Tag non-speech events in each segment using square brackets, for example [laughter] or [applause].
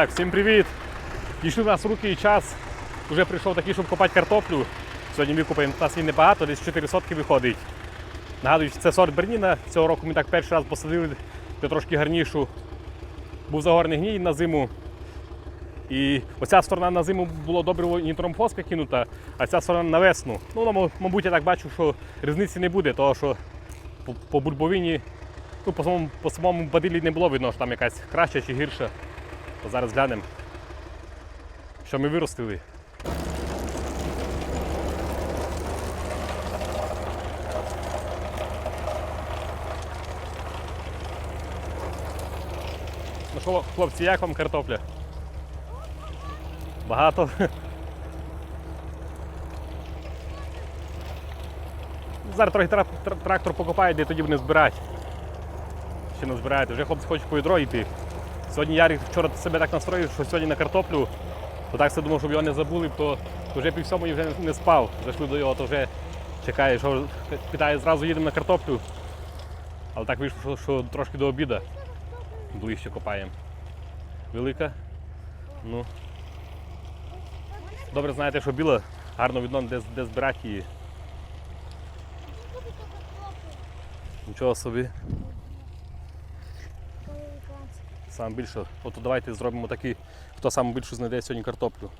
Так, всім привіт! Дійшли в нас руки і час. Уже прийшов такий, щоб копати картоплю. Сьогодні викопаємо, у нас її небагато, десь 4 сотки виходить. Нагадую, це сорт Берніна. Цього року ми так перший раз посадили де трошки гарнішу. Був загорний гній на зиму. І оця сторона на зиму було добре нітромфоска кинута, а ця сторона на весну. Ну, ну, мабуть, я так бачу, що різниці не буде, тому що по, по бульбовині, ну, по самому, по самому бадилі не було видно, що там якась краща чи гірша. То зараз глянемо, що ми виростили. Ну що, хлопці, як вам картопля? Багато. Зараз трохи тра- тра- трактор покопає, де тоді буде збирати. Ще не збираєте. Вже хлопці хочуть по відро йти. Сьогодні Ярик вчора себе так настроїв, що сьогодні на картоплю, то так все думав, щоб його не забули, то, то вже пів сьомої вже не спав. Зайшли до його, то вже чекає, що питає, зразу їдемо на картоплю. Але так вийшло, що, що трошки до обіду ближче копаємо. Велика? Ну. Добре знаєте, що біла, гарно видно, де, де збирати її. Нічого собі. Саме більше. От давайте зробимо такий, хто саме більше знайде сьогодні картоплю.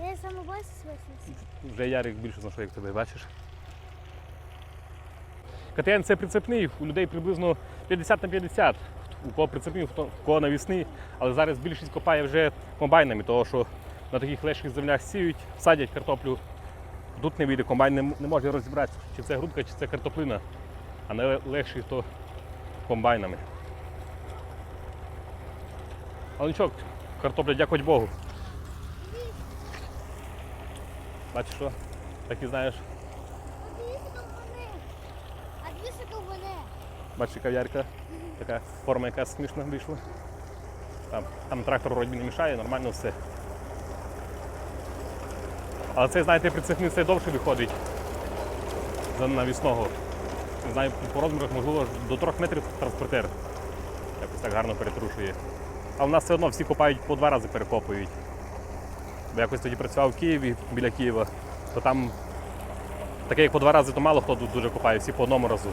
Я саме бачу свисниці. Вже Ярик більше знайшов, як тебе бачиш. КТН це прицепний, у людей приблизно 50 на 50. У кого прицепний, у кого навісний, але зараз більшість копає вже комбайнами, тому що на таких легших землях сіють, садять картоплю. Тут не вийде, комбайн не, не може розібратися, чи це грудка, чи це картоплина, а не легші, то комбайнами. Але нічого, картопля, дякувати Богу. Бачиш що? Так і знаєш, бачиш кав'ярка, така форма якась смішна вийшла. Там, там трактор вроді не мішає, нормально все. Але цей, знаєте, прицепний цей довше виходить за навісного. Не знаю, по розмірах, можливо, до 3 метрів транспортер. Якось так гарно перетрушує. А в нас все одно всі копають по два рази перекопують. Бо якось тоді працював в Києві біля Києва, то там таке як по два рази, то мало хто тут дуже копає, всі по одному разу.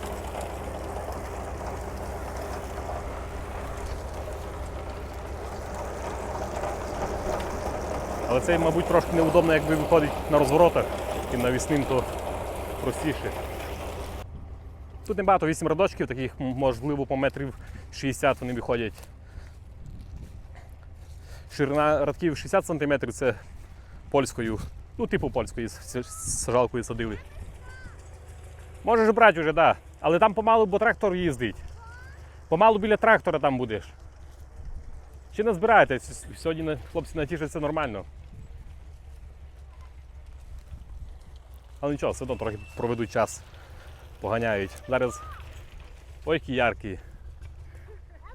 Але це, мабуть, трошки неудобно, якби виходить на розворотах і навісним, то простіше. Тут небагато 8 радочків, таких можливо по метрів 60 вони виходять. Ширина радків 60 см це польською, ну типу польської сажалкою садили. Можеш брати вже, так. Да. Але там помалу, бо трактор їздить. Помалу біля трактора там будеш. Чи не збираєте? Сьогодні хлопці натішаться нормально. Але нічого, все одно трохи проведуть час, поганяють. Зараз. Ой, які яркі. Я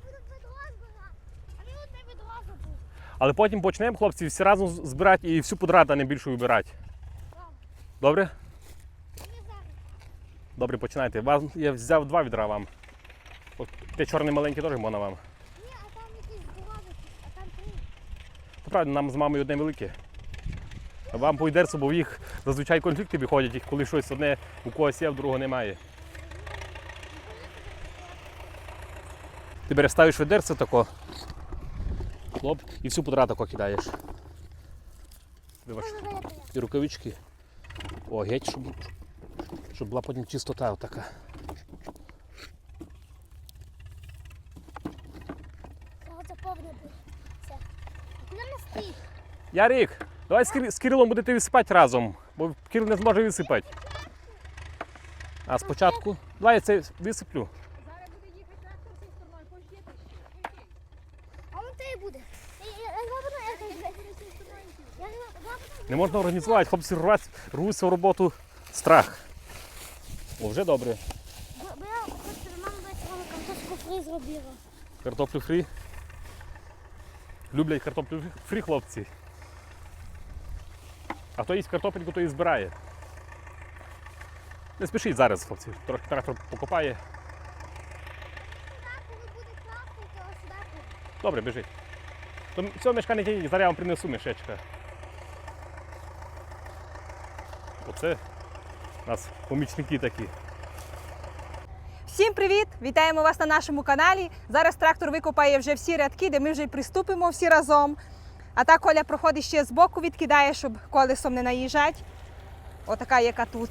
буду відро збирати. А він одне відро забув. Але потім почнемо, хлопці, всі разом збирати і всю подрати, а не більше вибирати. Добре? Добре, починайте. Вам, я взяв два відра вам. От, те чорне маленьке теж можна вам. Ні, а там якісь дороги, а там три. Ну, правда, нам з мамою одне велике. Вам по ідерцю, бо в їх зазвичай конфлікти виходять, і коли щось одне у когось є, а в другого немає. Ти береш ставиш ведерце тако, хлоп, і всю подра тако кидаєш. Вибач, і рукавички. О, геть, щоб, щоб була потім чистота отака. Ярик, давай з Кирилом будете висипати разом, бо Кирил не зможе висипати. А спочатку. Давай я це висиплю. Зараз буде їхати трактор цією стороною, пождіти ще. Окей. А он те і буде. Я- я- Я зроблю, я кажу. Я зроблю. Не можна організувати, хлопці рвать, рвуться в роботу страх. О, вже добре. Бо бо я хочу до мами дати вам картошку фрі зробила. Картоплю фрі. Люблять картоплю фрі хлопці. А хто їсть картопельку, то і збирає. Не спішіть зараз, хлопці. Трохи трактор покопає. Добре, біжить. Цього мішка не тягніть, зараз я вам принесу мішечка. Оце у нас помічники такі. Всім привіт! Вітаємо вас на нашому каналі. Зараз трактор викопає вже всі рядки, де ми вже приступимо всі разом. А та Коля проходить ще з боку, відкидає, щоб колесом не наїжджати. Отака, яка тут.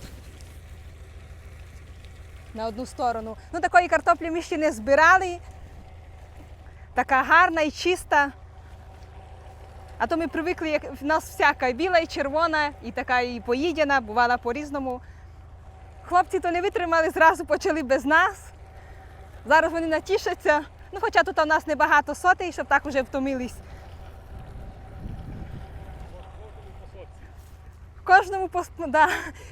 На одну сторону. Ну, такої картоплі ми ще не збирали. Така гарна і чиста. А то ми привикли, як в нас всяка біла, і червона, і така і поїдена, бувала по-різному. Хлопці то не витримали, зразу почали без нас. Зараз вони натішаться. Ну, хоча тут у нас небагато сотей, щоб так вже втомились. В кожному по да,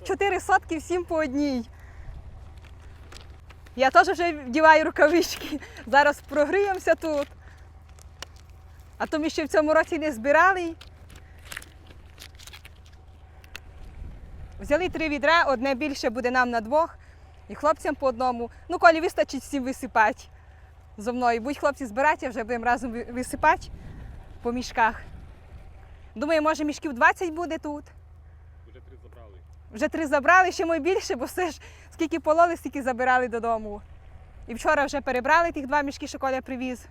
4 сотки всім по одній. Я теж вже вдіваю рукавички. Зараз прогріємося тут. А то ми ще в цьому році не збирали. Взяли три відра, одне більше буде нам на двох, і хлопцям по одному. Ну, колі вистачить всім висипати зо мною. Будь хлопці збирати, вже будемо разом висипати по мішках. Думаю, може мішків 20 буде тут. Вже три забрали. Вже три забрали, ще ми більше, бо все ж скільки пололи, стільки забирали додому. І вчора вже перебрали тих два мішки, що Коля привіз.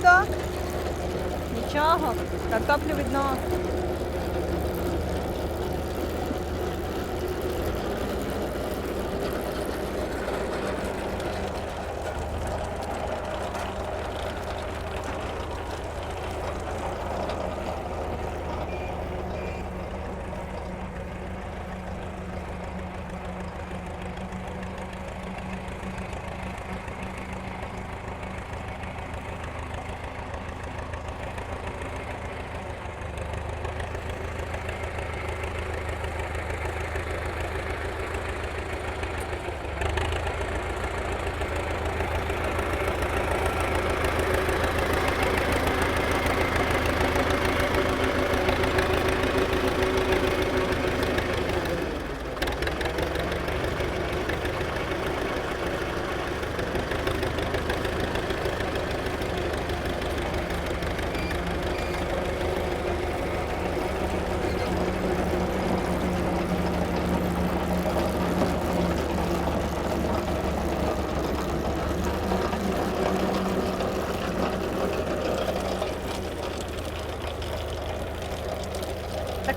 Грудок? Нічого, картоплю видно.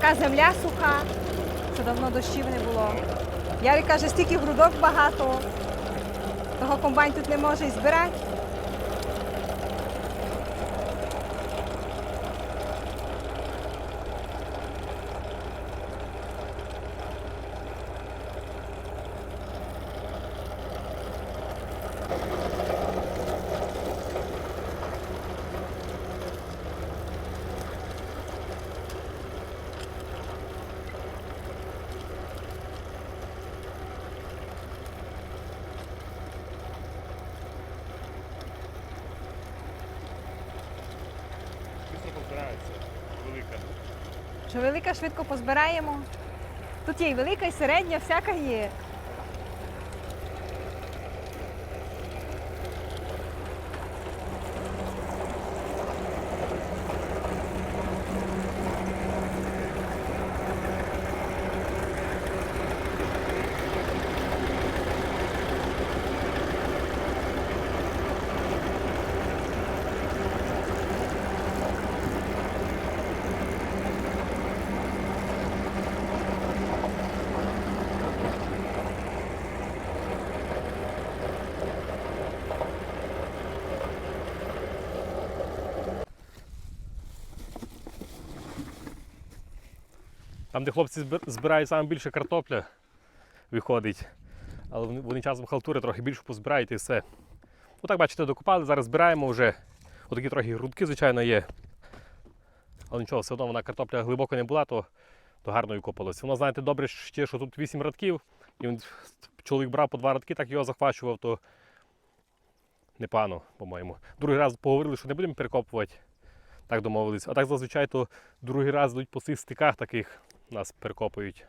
Така земля суха, що давно дощів не було. Ярик каже, стільки грудок багато. Того комбайн тут не може і збирати. Швидко позбирається. Велика. Що велика швидко позбираємо. Тут є і велика, і середня, всяка є. Там, де хлопці збирають саме більше картопля, виходить. Але вони, часом халтури трохи більше позбирають і все. Отак, бачите, докопали, зараз збираємо вже. Отакі трохи грудки, звичайно, є. Але нічого, все одно вона картопля глибоко не була, то, то гарно викопалась. Воно, знаєте, добре, ще, що тут 8 радків, і він, чоловік брав по два радки, так його захвачував, то непогано, по-моєму. Другий раз поговорили, що не будемо перекопувати. Так домовились. А так зазвичай то другий раз йдуть по цих стиках таких нас перекопують.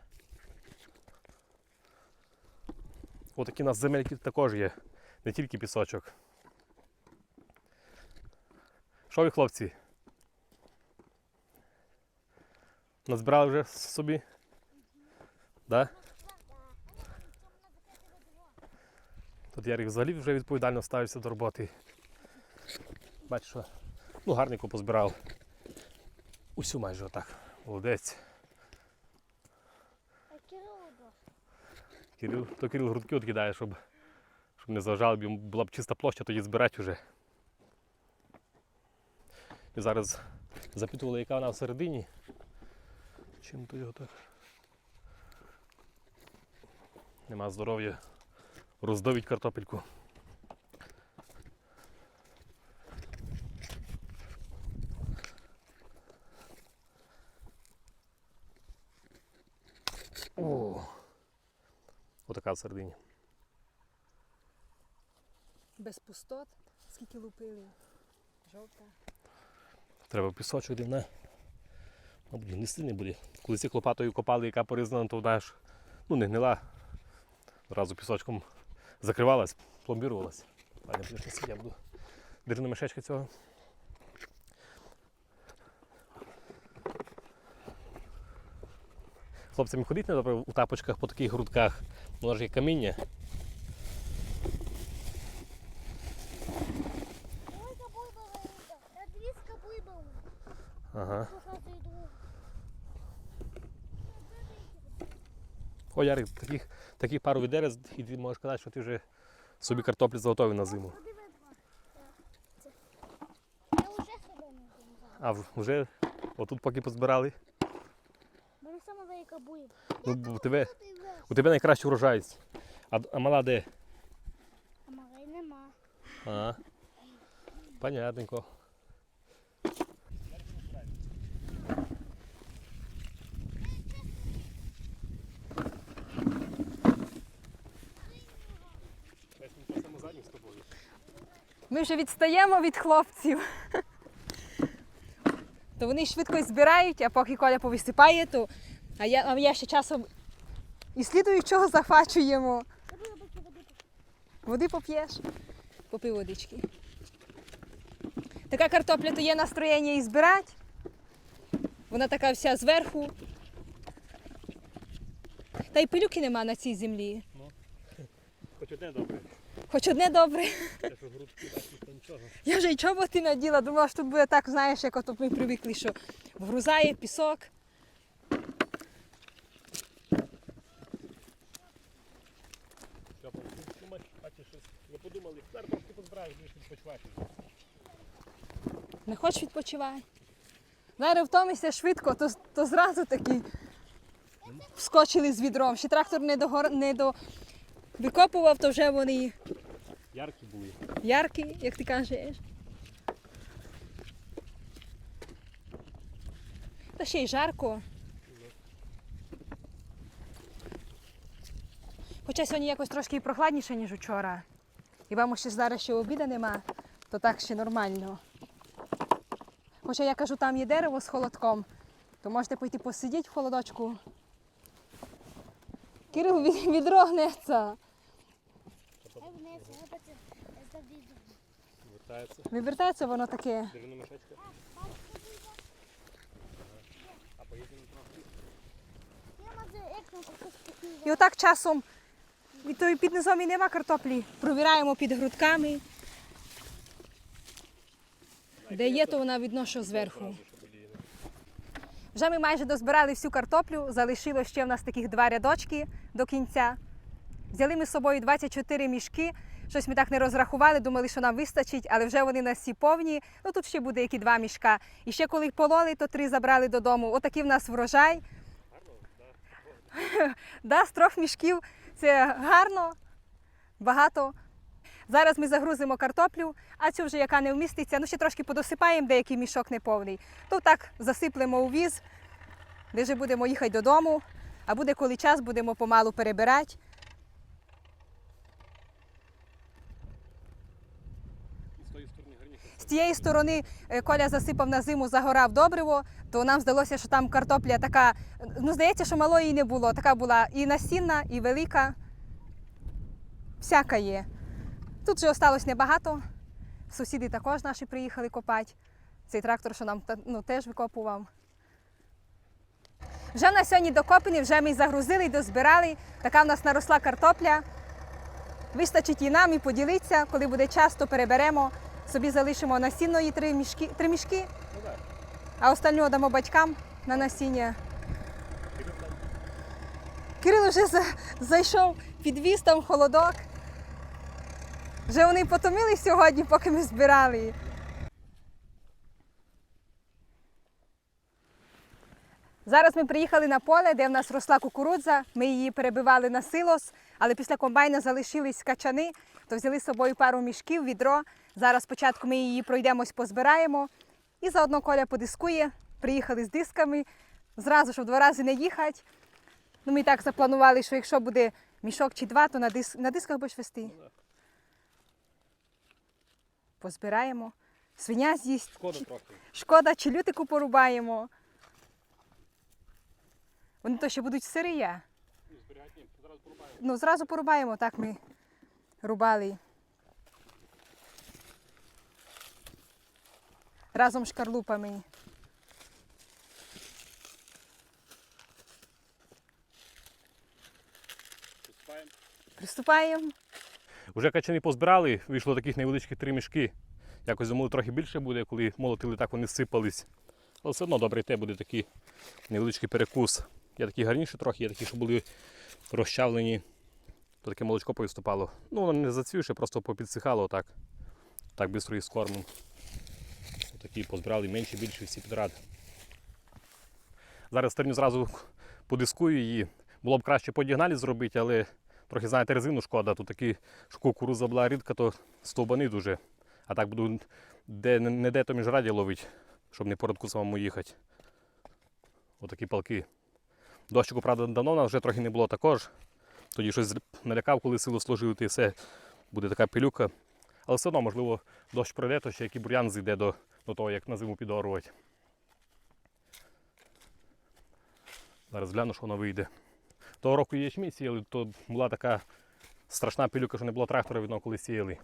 Отакі у нас земельки також є, не тільки пісочок. Що ви, хлопці? Назбирали вже собі? Да? Тут Ярик взагалі вже відповідально ставився до роботи. Бачиш, що ну, гарненько позбирав. Усю майже отак. Молодець. А Кирило був. Кирил, то Кирил грудки відкидає, щоб, щоб не заважали, була б чиста площа, тоді збирати вже. І зараз запитували, яка вона всередині. Чим то його так? Нема здоров'я. Роздовіть картопельку. Отака всередині. Без пустот. Скільки лупили. Жовта. Треба пісочок дивне. Мабуть, гнисти не буде. Колись як лопатою копали, яка порізана, то вона ж ну, не гнила. Одразу пісочком закривалась, пломбірувалась. Будеш носити, я буду дирна мішечка цього. Хлопцям ходити не добре у тапочках по таких грудках. Воно ж каміння. Ага. О, Ярик, таких, таких пару відерез, і ти можеш казати, що ти вже собі картоплі заготовив на зиму. А вже отут поки позбирали. Мене саме велика буй. Ну, тебе, у тебе найкраща урожайність. А, а мала де? А малий нема. А, понятненько. Ми вже відстаємо від хлопців. То вони швидко збирають, а поки Коля повисипає, то а я, а я ще часом і слідуючого захвачуємо. Води. Поп'єш? Попий водички. Така картопля то є настроєння і збирати. Вона така вся зверху. Та й пилюки нема на цій землі. Хоч одне добре. Хоч одне добре. Те, що грудки, так нічого. Я вже й чоботи наділа, думала, що тут буде так, знаєш, як от ми привикли, що вгрузає пісок. Що, бачиш, щось не подумали. Зараз трошки позбираєш, будеш відпочивати. Хочеш? Зараз втомишся швидко, то, то зразу такі вскочили з відром. Ще трактор не до, не до викопував, то вже вони Яркі були. яркі, як ти кажеш. Та ще й жарко. Хоча сьогодні якось трошки і прохладніше, ніж вчора. І вам ще зараз ще обіда нема, то так ще нормально. Хоча я кажу, там є дерево з холодком, то можете пойти посидіти в холодочку. Кирил від- відро гнеться. Хай внесе, гепати за відео. Вертається. Вивертається воно таке. І отак часом від тої під низом і нема картоплі. Провіраємо під грудками. Де є, то вона видно, що зверху. Вже ми майже дозбирали всю картоплю, залишилось ще в нас таких два рядочки до кінця. Взяли ми з собою 24 мішки. Щось ми так не розрахували, думали, що нам вистачить, але вже вони нас всі повні. Ну тут ще буде які два мішка. І ще коли пололи, то три забрали додому. Отакий в нас врожай. Гарно, [laughs] Да, з трьох мішків це гарно, багато. Зараз ми загрузимо картоплю, а цю вже яка не вміститься, ну ще трошки подосипаємо, деякий мішок не повний. То так засиплемо у віз, де вже будемо їхати додому, а буде коли час, будемо помалу перебирати. З тієї сторони е, Коля засипав на зиму, загорав добриво, то нам здалося, що там картопля така, ну здається, що малої не було. Така була і насінна, і велика. Всяка є. Тут вже осталось небагато. Сусіди також наші приїхали копати. Цей трактор, що нам ну, теж викопував. Вже на сьогодні докопані, вже ми загрузили і дозбирали. Така в нас наросла картопля. Вистачить і нам, і поділитися. Коли буде час, то переберемо. Собі залишимо насінної три мішки, три мішки, а остальну дамо батькам на насіння. Кирил вже зайшов під віз, там холодок. Вже вони потомили сьогодні, поки ми збирали. Зараз ми приїхали на поле, де в нас росла кукурудза. Ми її перебивали на силос, але після комбайна залишились качани, то взяли з собою пару мішків, відро. Зараз спочатку ми її пройдемось, позбираємо. І заодно Коля подискує. Приїхали з дисками. Зразу, щоб два рази не їхати. Ну, ми так запланували, що якщо буде мішок чи два, то на дисках будеш вести. Позбираємо. Свиня з'їсть. Шкода трохи. Шкода, чи лютику порубаємо. Вони то ще будуть. Ну, ні, зараз порубаємо. Ну, зразу порубаємо, так ми рубали. Разом з шкарлупами. Приступаємо. Приступаємо. Уже качани позбирали, вийшло таких невеличких три мішки. Якось думали, трохи більше буде, коли молотили, так вони сипались. Але все одно добре те буде такий невеличкий перекус. Є такі гарніші трохи, є такі, що були розчавлені. То таке молочко повиступало. Ну, воно не зацвівше, просто попідсихало отак. Так швидко їх з кормом. Такі позбирали менші, більші всі підряд. Зараз стерню зразу подискую її. Було б краще по діагоналі зробити, але трохи, знаєте, резину шкода. Тут такі, що кукуруза була рідка, то стовбани дуже. А так буду де, не де то міжраді ловити, щоб не по радку самому їхати. Отакі палки. Дощику, правда, давно нас вже трохи не було також. Тоді щось налякав, коли силу сложив, і все буде така пилюка. Але все одно, можливо, дощ пройде, то ще який бур'ян зійде до, до того, як на зиму підорувати. Зараз гляну, що воно вийде. Того року ячмінь сіяли, то була така страшна пилюка, що не було трактора відно коли сіяли.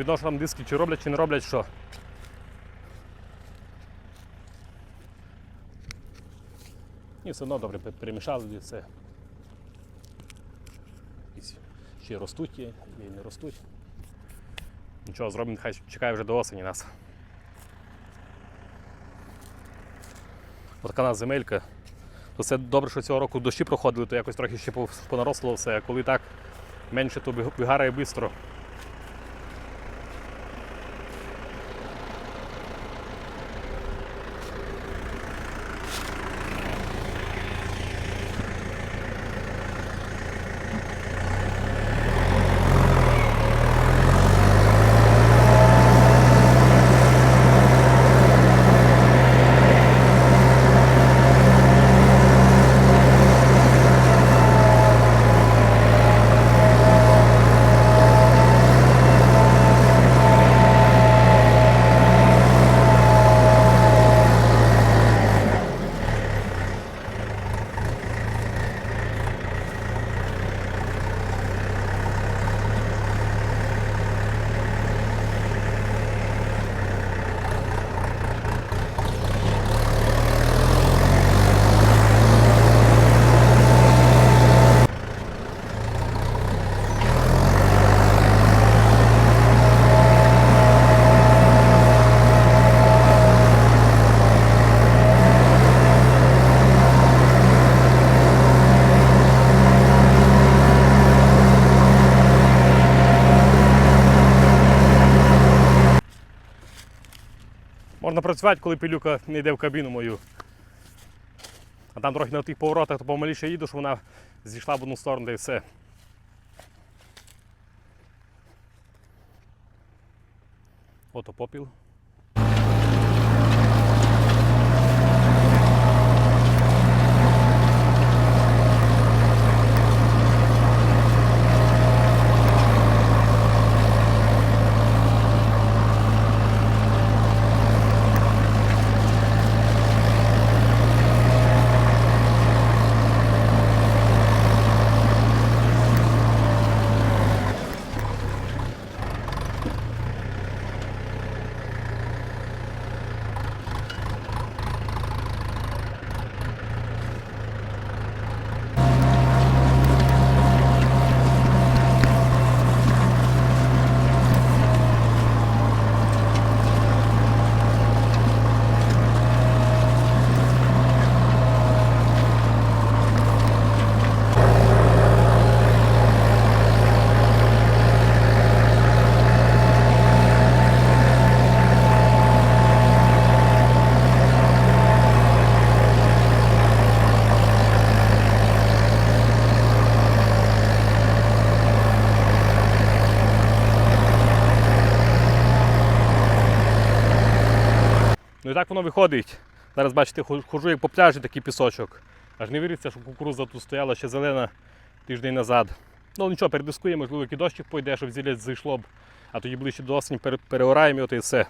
Видно, що диски чи роблять, чи не роблять що. І все одно добре перемішали все. Ще ростуть і не ростуть. Нічого, зробимо, хай чекає вже до осені нас. Отака нас земелька. То це добре, що цього року дощі проходили, то якось трохи ще понаросло все, а коли так менше, то виг- вигарає швидко. Можна працювати, коли пилюка не йде в кабіну мою. А там трохи на тих поворотах, то помаліше їду, що вона зійшла в одну сторону та і все. Ото попіл. Ну і так воно виходить. Зараз бачите, хожу- як по пляжі такий пісочок. Аж не віриться, що кукуруза тут стояла ще зелена тиждень назад. Ну нічого, передискує, можливо, який дощик пойде, щоб зілля зайшло б. А тоді ближче до осені переораємо от і все.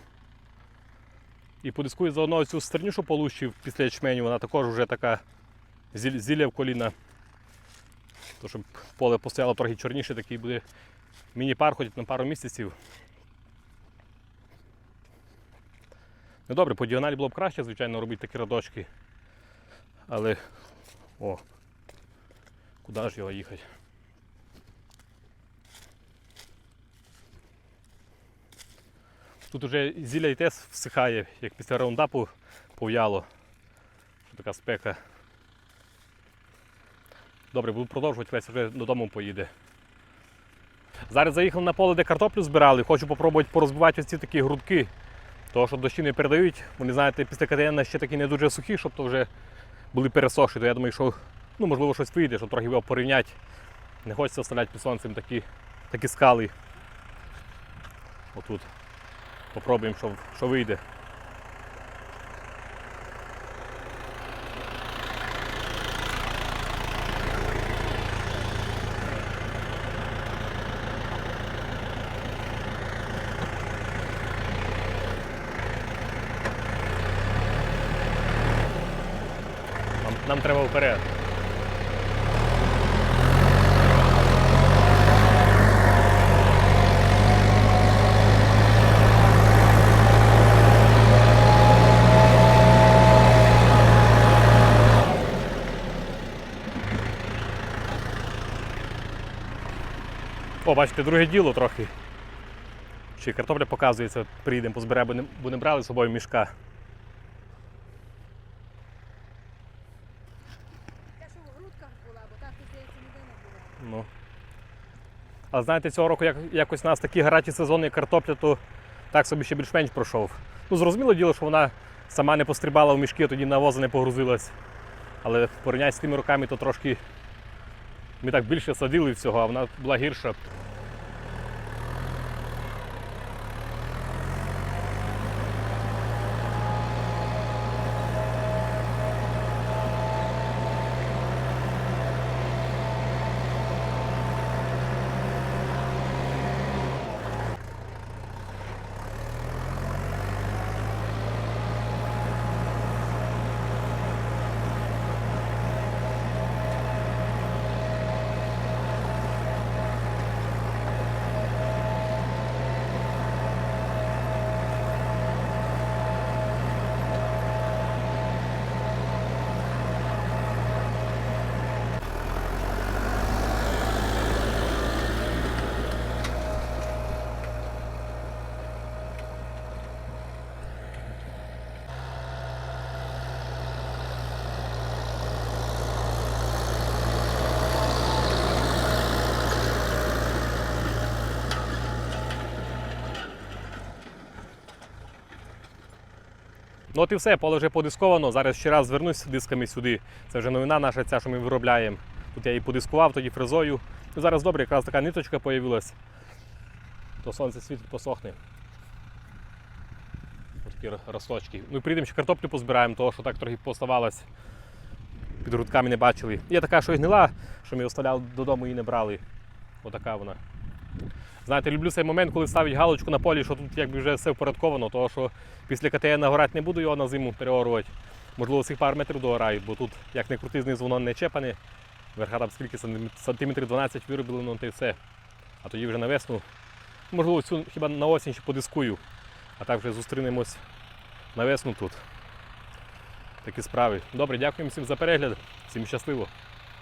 І подискую заодно цю стерню, що получив після ячменю, вона також вже така зілля в коліна. То, щоб поле постояло трохи чорніше, такий буде міні-пар хоч на пару місяців. Ну добре, по діагоналі було б краще, звичайно, робити такі радочки. Але. О! Куди ж його їхати? Тут уже зілля і тес всихає, як після раундапу пов'яло. Що така спека. Добре, буду продовжувати, весь вже додому поїде. Зараз заїхав на поле, де картоплю збирали. Хочу спробувати порозбивати ось ці такі грудки. Того, що дощі не передають, вони, знаєте, після КТН ще такі не дуже сухі, щоб то вже були пересохші, то я думаю, що ну, можливо щось вийде, щоб трохи його порівняти. Не хочеться вставляти під сонцем такі, такі скали. Отут. Попробуємо, що, що вийде. Нам, нам треба вперед. О, бачите, друге діло трохи. Й картопля показується, приїдемо позберемо, бо не, бо не брали з собою мішка. Те, що в грудках була, бо так, здається, ніде не було. Ну. А знаєте, цього року як, якось у нас такі гараті сезони, як картопля, то так собі ще більш-менш пройшов. Ну, зрозуміло діло, що вона сама не пострибала в мішки, тоді на вози не погрузилась. Але в порівнянні з тими роками, то трошки ми так більше садили всього, а вона була гірша. Ну от і все, поле вже подисковано. Зараз ще раз звернусь дисками сюди. Це вже новина наша, ця, що ми виробляємо. Тут я її подискував, тоді фрезою. Ну, зараз добре, якраз така ниточка з'явилась. То сонце світить посохне. Ось такі росточки. Ну і прийдемо ще картоплю позбираємо, того, що так трохи поставалось. Під грудками не бачили. Є така, що і гнила, що ми оставляли додому і не брали. Отака вона. Знаєте, люблю цей момент, коли ставить галочку на полі, що тут якби вже все впорядковано, тому що після КТН нагорати не буду його на зиму переорувати. Можливо, цих пару метрів догорають, бо тут як не крути, знизу воно не чепане. Верха там скільки сантиметрів 12 виробили, ну та й все. А тоді вже на весну. Можливо, цю хіба на осінь ще подискую. А так вже зустрінемось на весну тут. Такі справи. Добре, дякуємо всім за перегляд. Всім щасливо.